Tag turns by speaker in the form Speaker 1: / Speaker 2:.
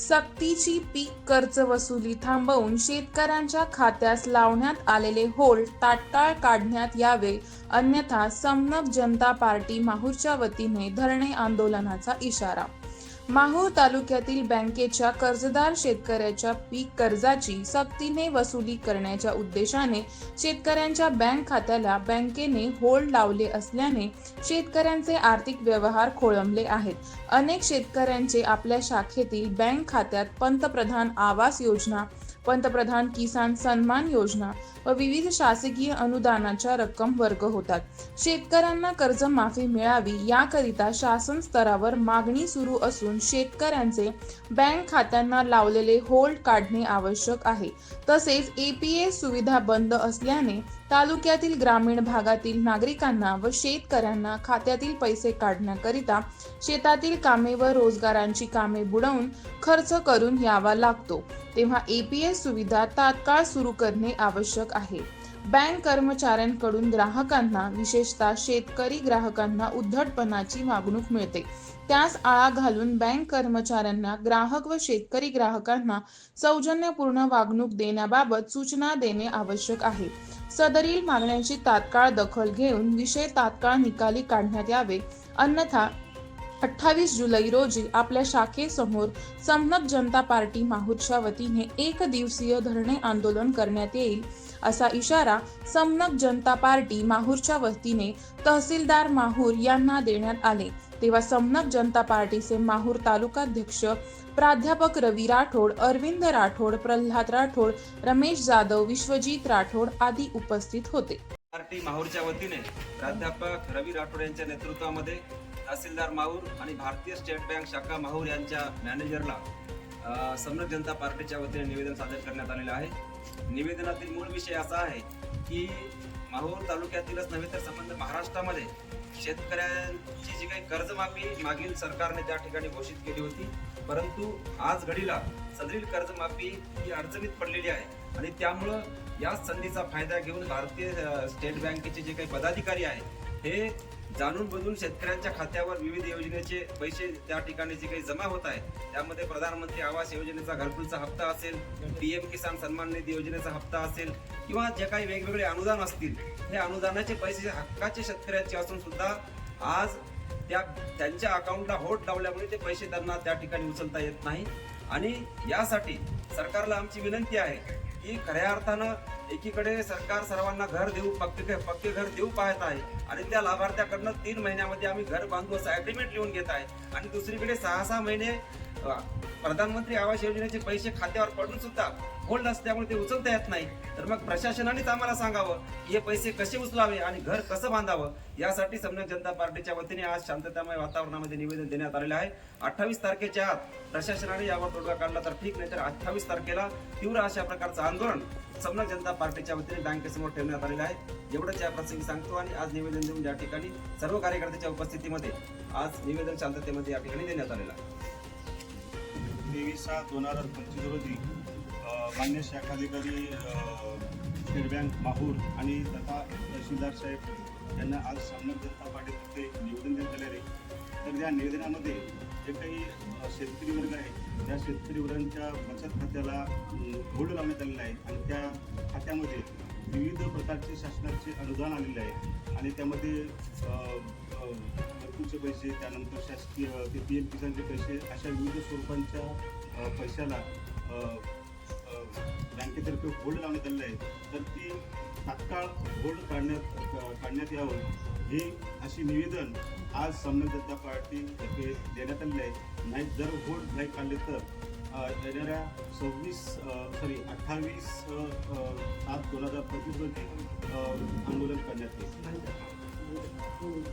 Speaker 1: सक्तीची पीक कर्ज वसुली थांबवून शेतकऱ्यांच्या खात्यास लावण्यात आलेले होल्ड तात्काळ काढण्यात यावे अन्यथा समनक जनता पार्टी माहूरच्या वतीने धरणे आंदोलनाचा इशारा. माहूर तालुक्यातील बँकेच्या कर्जदार शेतकऱ्याच्या पीक कर्जाची सक्तीने वसुली करण्याच्या उद्देशाने शेतकऱ्यांच्या बँक खात्याला बँकेने होल्ड लावले असल्याने शेतकऱ्यांचे आर्थिक व्यवहार खोळंबले आहेत. अनेक शेतकऱ्यांचे आपल्या शाखेतील बँक खात्यात पंतप्रधान आवास योजना पंतप्रधान किसान सन्मान योजना व विविध शासकीय अनुदानाच्या रक्कम वर्ग होतात. शेतकऱ्यांना कर्जमाफी मिळावी याकरिता शासन स्तरावर मागणी सुरू असून शेतकऱ्यांचे बँक खात्यांना लावलेले होल्ड काढणे आवश्यक आहे. तसेच एपीएस सुविधा बंद असल्याने तालुक्यातील ग्रामीण भागातील नागरिकांना व शेतकऱ्यांना खात्यातील पैसे काढण्याकरिता शेतातील कामे व रोजगारांची कामे बुडवून खर्च करून यावा लागतो. तेव्हा एपीएस सुविधा तात्काळ सुरू करणे आवश्यक आहे. बँक कर्मचाऱ्यांकडून ग्राहकांना विशेषतः शेतकरी ग्राहकांना उद्धटपणाची वागणूक मिळते. त्यास आळा घालून बँक कर्मचाऱ्यांना ग्राहक व शेतकरी ग्राहकांना सौजन्यपूर्ण वागणूक देण्याबाबत सूचना देणे आवश्यक आहे. सदरील मागण्यांची तात्काळ दखल घेऊन विषय तात्काळ निकाली काढण्यात यावे. अन्यथा अठ्ठावीस जुलै रोजी आपल्या शाखेसमोर समनक जनता पार्टी माहूरच्या वतीने एक दिवसीय धरणे आंदोलन करण्यात येईल असा इशारा समनक जनता पार्टी माहूरच्या वतीने तहसीलदार माहूर यांना देण्यात आले. तेव्हा समनक जनता पार्टीचे माहूर तालुकाध्यक्ष प्राध्यापक रवी राठोड अरविंद राठोड प्रल्हाद राठोड रमेश जाधव विश्वजीत राठोड आदी उपस्थित होते.
Speaker 2: पार्टी माहूरच्या वतीने प्राध्यापक रवी राठोड यांच्या नेतृत्वामध्ये तहसीलदार माहूर आणि भारतीय स्टेट बँक शाखा माहूर यांच्या मॅनेजरला समनक समृद्ध जनता पार्टीच्या वतीने निवेदन सादर करण्यात आलेलं आहे. निवेदनातील मूळ विषय असा आहे की माहूर तालुक्यातीलच नव्हे तर संबंध महाराष्ट्रामध्ये शेतकऱ्यांची जी काही कर्जमाफी मागील सरकारने त्या ठिकाणी घोषित केली होती परंतु आज घडीला सदरील कर्जमाफी ही अडचणीत पडलेली आहे आणि त्यामुळं या संधीचा फायदा घेऊन भारतीय स्टेट बँकेचे जे काही पदाधिकारी आहेत हे जाणून बुजून शेतकऱ्यांच्या खात्यावर विविध योजनेचे पैसे त्या ठिकाणी जे काही जमा होत आहे त्यामध्ये प्रधानमंत्री आवास योजनेचा घरकुलचा हप्ता असेल पी एम किसान सन्मान निधी योजनेचा हप्ता असेल किंवा जे काही वेगवेगळे अनुदान असतील हे अनुदानाचे पैसे हक्काचे शेतकऱ्याचे असून सुद्धा आज त्या त्यांच्या अकाउंटला होट लावल्यामुळे ते पैसे त्यांना त्या ठिकाणी उचलता येत नाही. आणि यासाठी सरकारला आमची विनंती आहे की खऱ्या अर्थानं एकीकडे सरकार सर्वांना घर देऊ पक्के पक्के घर देऊ पाहत आहे आणि त्या लाभार्थ्याकडनं तीन महिन्यामध्ये आम्ही घर बांधू असं अग्रीमेंट लिहून घेत आहे. आणि दुसरीकडे सहा सहा महिने प्रधानमंत्री आवास योजनेचे पैसे खात्यावर पडून सुद्धा होल्ड असल्यामुळे ते उचलता येत नाही. तर मग प्रशासनानेच आम्हाला सांगावं की हे पैसे कसे उचलावे आणि घर कसं बांधावं? यासाठी समन्वय जनता पार्टीच्या वतीने आज शांततामय वातावरणामध्ये निवेदन देण्यात आलेलं आहे. अठ्ठावीस तारखेच्या आत प्रशासनाने यावर तोडगा काढला तर ठीक नाही तर अठ्ठावीस तारखेला तीव्र अशा प्रकारचं आंदोलन समन्वय जनता पार्टीच्या वतीने बँकेसमोर ठेवण्यात आलेलं आहे. एवढंच या प्रसंगी सांगतो आणि आज निवेदन देऊन या ठिकाणी सर्व कार्यकर्त्याच्या उपस्थितीमध्ये आज निवेदन शांततेमध्ये या ठिकाणी देण्यात आलेलं आहे.
Speaker 3: तेवीस सहा दोन हजार पंचवीस रोजी मान्य शाखाधिकारी स्टेट बँक माहूर आणि तथा तहसीलदार साहेब यांना आज सामना जनता पार्टीतर्फे निवेदन देण्यात आले आहे. तर या निवेदनामध्ये जे काही शेतकरी वर्ग आहे त्या शेतकरी वर्गांच्या बचत खात्याला होल्ड लावण्यात आलेला आहे आणि त्या खात्यामध्ये विविध प्रकारचे शासनाचे अनुदान आलेले आहे. आणि त्यामध्ये अ, घरकुलचे पैसे त्यानंतर शासकीय ते पी एम किसानचे पैसे अशा विविध स्वरूपांच्या पैशाला बँकेतर्फे होल्ड लावण्यात आलेलं आहे तर ती तात्काळ होल्ड काढण्यात काढण्यात यावं ही अशी निवेदन आज सामना जनता पार्टीतर्फे देण्यात आलेले आहे. नाही जर होल्ड नाही काढले तर येणाऱ्या सव्वीस सॉरी अठ्ठावीस सात दोन हजार पंचवीस रोजी आंदोलन करण्यात येईल.